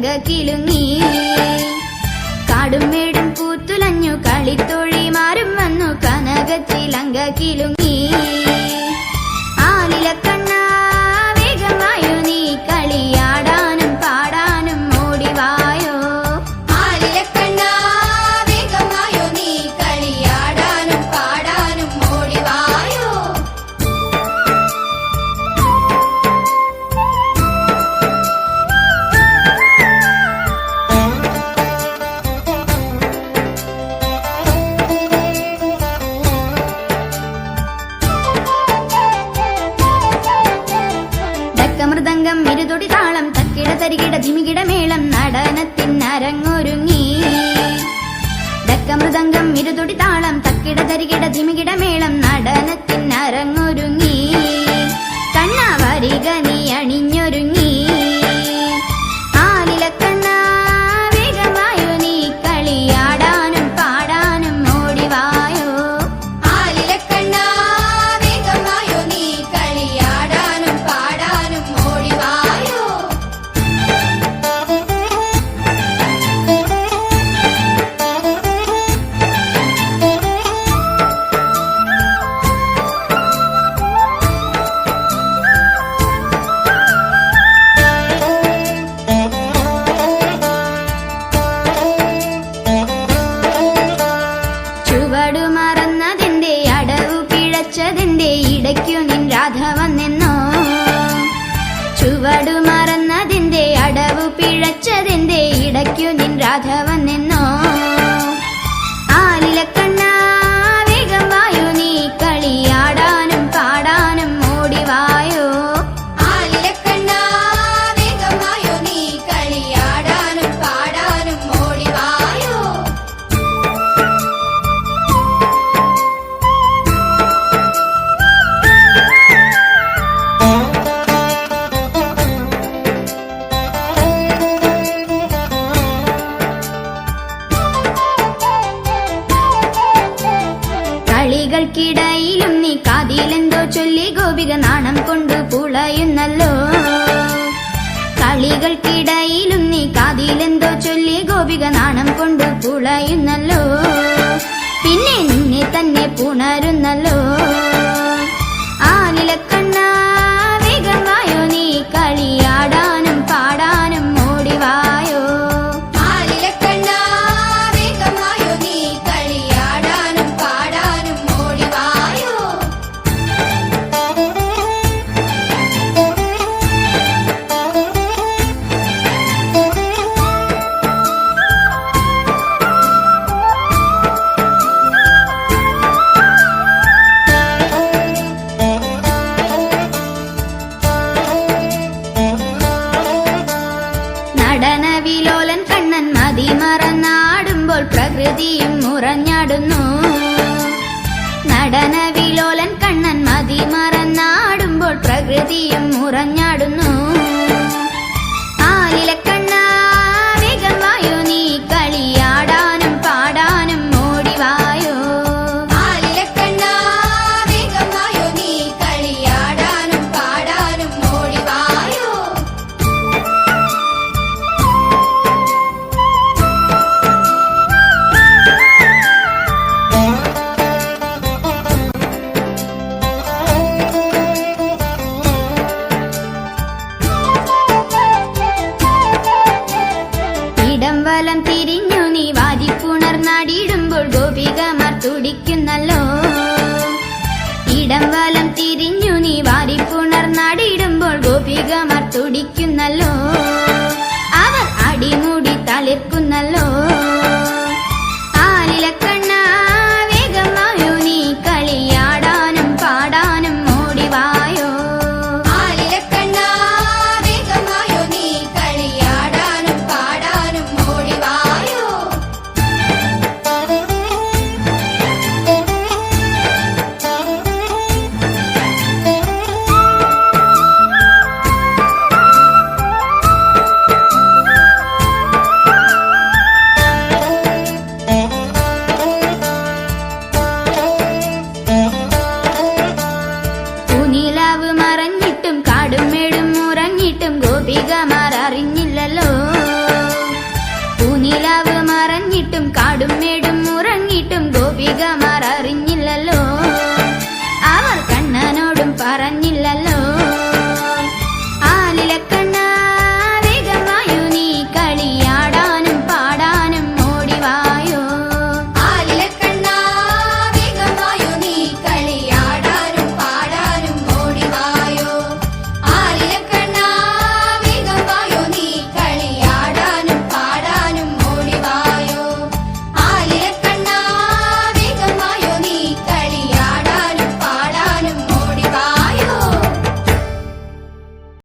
തങ്ക കിളുങ്ങി കാടും മേടും പൂത്തുലഞ്ഞു കളിത്തൊഴി മാറും വന്നു കനകത്തിലങ്ക കിളുങ്ങി മഞ്ജിമികിട മേളം നടനത്തിനരങ്ങൊരുങ്ങി ദക്കമൃതംഗം ഇരുതുടി താളം തക്കിട തരികിട ജിമികിട മേളം നടനത്തിനരങ്ങൊരുങ്ങി കണ്ണാവരിക നീ അണിഞ്ഞൊരു ചൊല്ലി ഗോപിക നാണം കൊണ്ട് പുളയുന്നല്ലോ. കളികൾക്കിടയിലും നീ കാതിലെന്തോ ചൊല്ലി ഗോപിക നാണം കൊണ്ട് പുളയുന്നല്ലോ. പിന്നെ നിന്നെ തന്നെ പുണരുന്നല്ലോ. ആ നിലക്ക നടന വിലോലൻ കണ്ണൻ മതി മറന്നാടുമ്പോൾ പ്രകൃതിയും മുറഞ്ഞാടുന്നു. തുടിക്കുന്നല്ലോ amalgama.